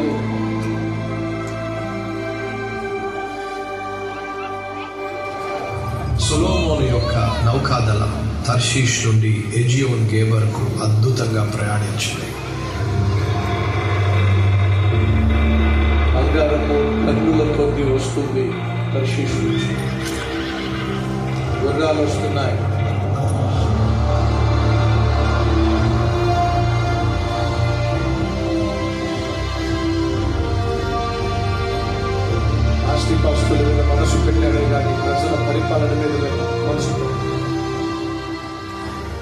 వినోదాలు సొలోమోను యొక్క నౌకాదళం తర్షీష్ నుండి ఎజియోన్ గేబర్కు అద్భుతంగా ప్రయాణించింది. బంగారము కన్నులతోటి వస్తుంది తర్షీష్ నుంచి. గుర్రాలు వస్తున్నాయి. మీద.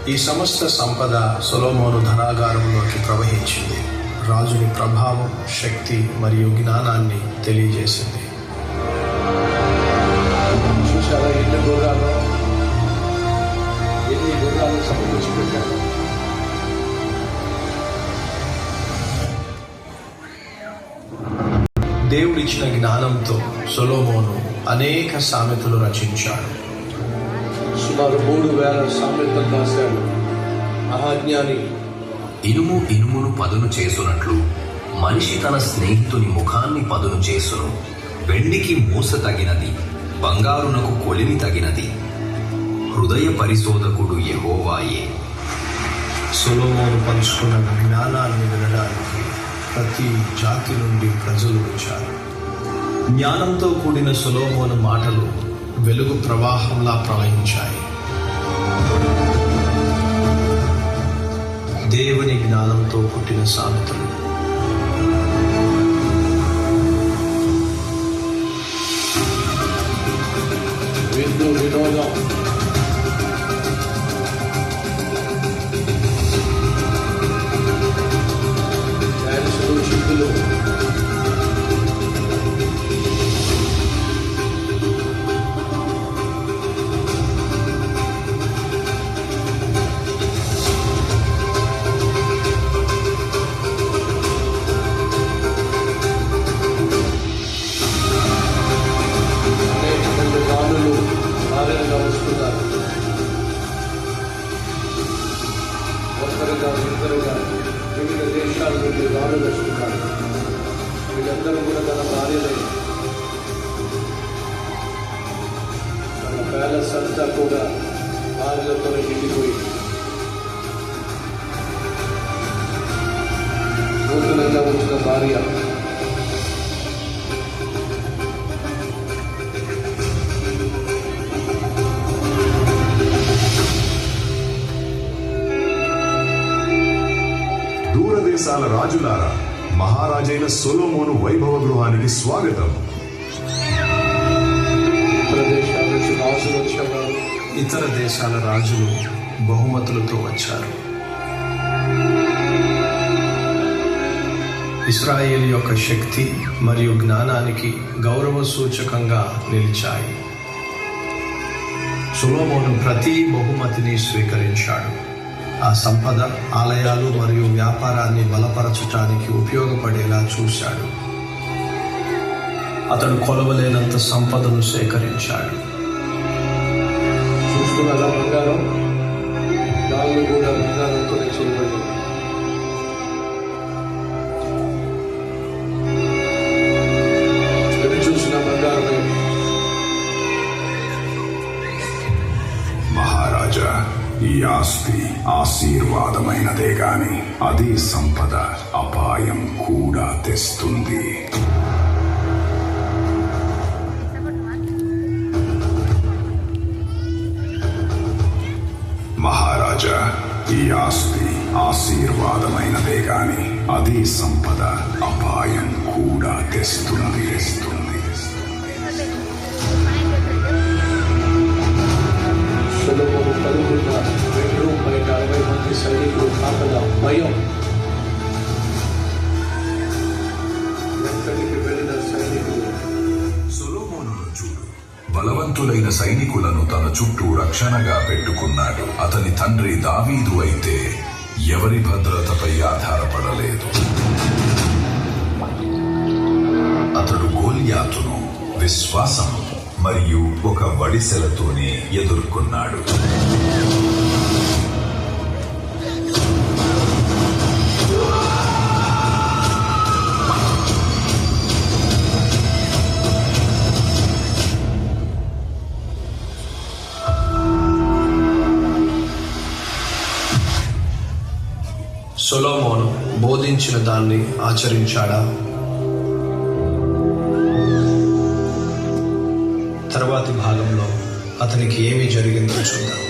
ఈ సమస్త సంపద సొలోమోను ధనాగారంలోకి ప్రవహించింది. రాజుని ప్రభావం శక్తి మరియు జ్ఞానాన్ని తెలియజేసింది. చూసారా ఎన్ని గుర్రాలు ఎన్ని గుర్రాలు సమకూర్చి పెట్టారు దేవుడిచ్చిన జ్ఞానంతో సొలోమోను అనేక సామెతలు రచించాడు. సుమారు మూడు వేల సామెతలు రాశాడు. మహాజ్ఞాని. ఇనుము ఇనుమును పదును చేసునట్లు మనిషి తన స్నేహితుని ముఖాన్ని పదును చేసును. వెండికి మూస తగినది బంగారునకు కొలిమి తగినది. హృదయ పరిశోధకుడు యెహోవాయే. సొలోమోను పంచుకున్న జ్ఞానాన్ని వినడానికి ప్రతి జాతి నుండి ప్రజలు వచ్చారు. జ్ఞానంతో కూడిన సొలోమోను మాటలు వెలుగు ప్రవాహంలా ప్రవహించాయి. దేవుని జ్ఞానంతో పుట్టిన సామెతలు. ఇద్దరుగా వివిధ దేశాల నుండి రాణులు వస్తున్నారు వీళ్ళందరూ కూడా తన భార్యలే తన ప్యాలెస్ అంతా కూడా భార్యలతో నిండిపోయి నూతనంగా వచ్చిన భార్య దూరదేశాల రాజులారా మహారాజైన సొలోమోను వైభవ గృహానికి స్వాగతం. దేశాల ఇతర దేశాల రాజులు బహుమతులతో వచ్చారు. ఇస్రాయేల్ యొక్క శక్తి మరియు జ్ఞానానికి గౌరవ సూచకంగా నిలిచాయి. సులోమోను ప్రతి బహుమతిని స్వీకరించాడు. ఆ సంపద ఆలయాలు మరియు వ్యాపారాన్ని బలపరచటానికి ఉపయోగపడేలా చూశాడు. అతడు కొలవలేనంత సంపదను సేకరించాడు. చూస్తున్న బంగారం కూడా బంగారంతో చేయబడింది. ఆశీర్వాదమైనదే గాని అదే సంపద అపాయం కూడా తెస్తుంది. మహారాజా ఈ ఆస్తి ఆశీర్వాదమైనదే గాని అదే సంపద అపాయం కూడా తెస్తుంది. తెస్తుంది బలవంతులైన సైనికులను తన చుట్టూ రక్షణగా పెట్టుకున్నాడు. అతని తండ్రి దావీదు అయితే ఎవరి భద్రతపై ఆధారపడలేదు. అతడు గోల్యాతును విశ్వాసం మరియు ఒక వడిసెలతోనే ఎదుర్కొన్నాడు. సొలోమోను బోధించిన దాన్ని ఆచరించాడా? తర్వాతి భాగంలో అతనికి ఏమి జరిగిందో చూద్దాం.